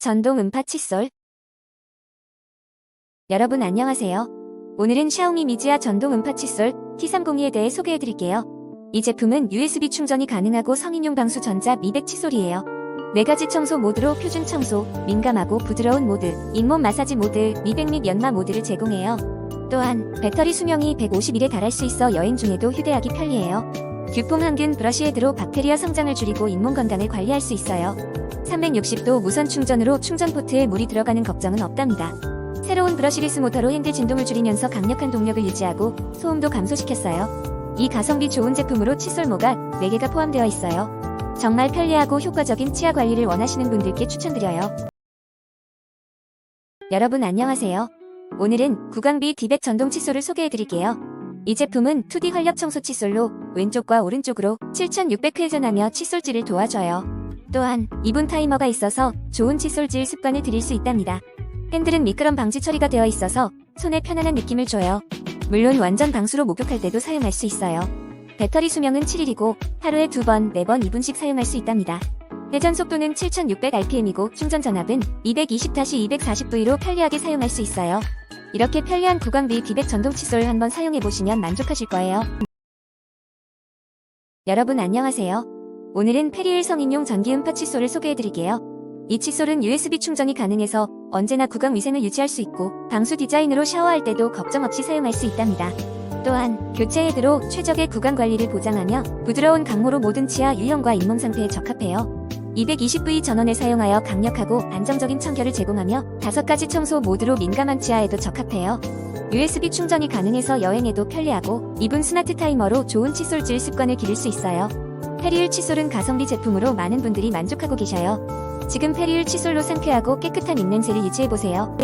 전동 음파 칫솔 여러분 안녕하세요. 오늘은 샤오미 미지아 전동 음파 칫솔 T302에 대해 소개해드릴게요. 이 제품은 USB 충전이 가능하고 성인용 방수 전자 미백 칫솔이에요. 네 가지 청소 모드로 표준 청소, 민감하고 부드러운 모드, 잇몸 마사지 모드, 미백 및 연마 모드를 제공해요. 또한 배터리 수명이 150일에 달할 수 있어 여행 중에도 휴대하기 편리해요. 규폼 항균 브러쉬 헤드로 박테리아 성장을 줄이고 잇몸 건강을 관리할 수 있어요. 360도 무선 충전으로 충전 포트에 물이 들어가는 걱정은 없답니다. 새로운 브러쉬리스 모터로 핸들 진동을 줄이면서 강력한 동력을 유지하고 소음도 감소시켰어요. 이 가성비 좋은 제품으로 칫솔모가 4개가 포함되어 있어요. 정말 편리하고 효과적인 치아 관리를 원하시는 분들께 추천드려요. 여러분 안녕하세요. 오늘은 구강비 디백 전동 칫솔을 소개해드릴게요. 이 제품은 2D 활력 청소 칫솔로 왼쪽과 오른쪽으로 7600 회 전하며 칫솔질을 도와줘요. 또한 2분 타이머가 있어서 좋은 칫솔질 습관을 들일 수 있답니다. 핸들은 미끄럼 방지 처리가 되어 있어서 손에 편안한 느낌을 줘요. 물론 완전 방수로 목욕할 때도 사용할 수 있어요. 배터리 수명은 7일이고 하루에 2번, 4번, 2분씩 사용할 수 있답니다. 회전 속도는 7600rpm이고 충전 전압은 220-240V로 편리하게 사용할 수 있어요. 이렇게 편리한 구강비 비백 전동 칫솔 한번 사용해 보시면 만족하실 거예요. 여러분 안녕하세요. 오늘은 페리일 성인용 전기 음파 칫솔을 소개해 드릴게요. 이 칫솔은 USB 충전이 가능해서 언제나 구강 위생을 유지할 수 있고 방수 디자인으로 샤워할 때도 걱정 없이 사용할 수 있답니다. 또한 교체 헤드로 최적의 구강 관리를 보장하며 부드러운 강모로 모든 치아 유형과 잇몸 상태에 적합해요. 220V 전원을 사용하여 강력하고 안정적인 청결을 제공하며 다섯 가지 청소 모드로 민감한 치아에도 적합해요. USB 충전이 가능해서 여행에도 편리하고 2분 스마트 타이머로 좋은 칫솔질 습관을 기를 수 있어요. 페리울 칫솔은 가성비 제품으로 많은 분들이 만족하고 계셔요. 지금 페리울 칫솔로 상쾌하고 깨끗한 입냄새를 유지해보세요.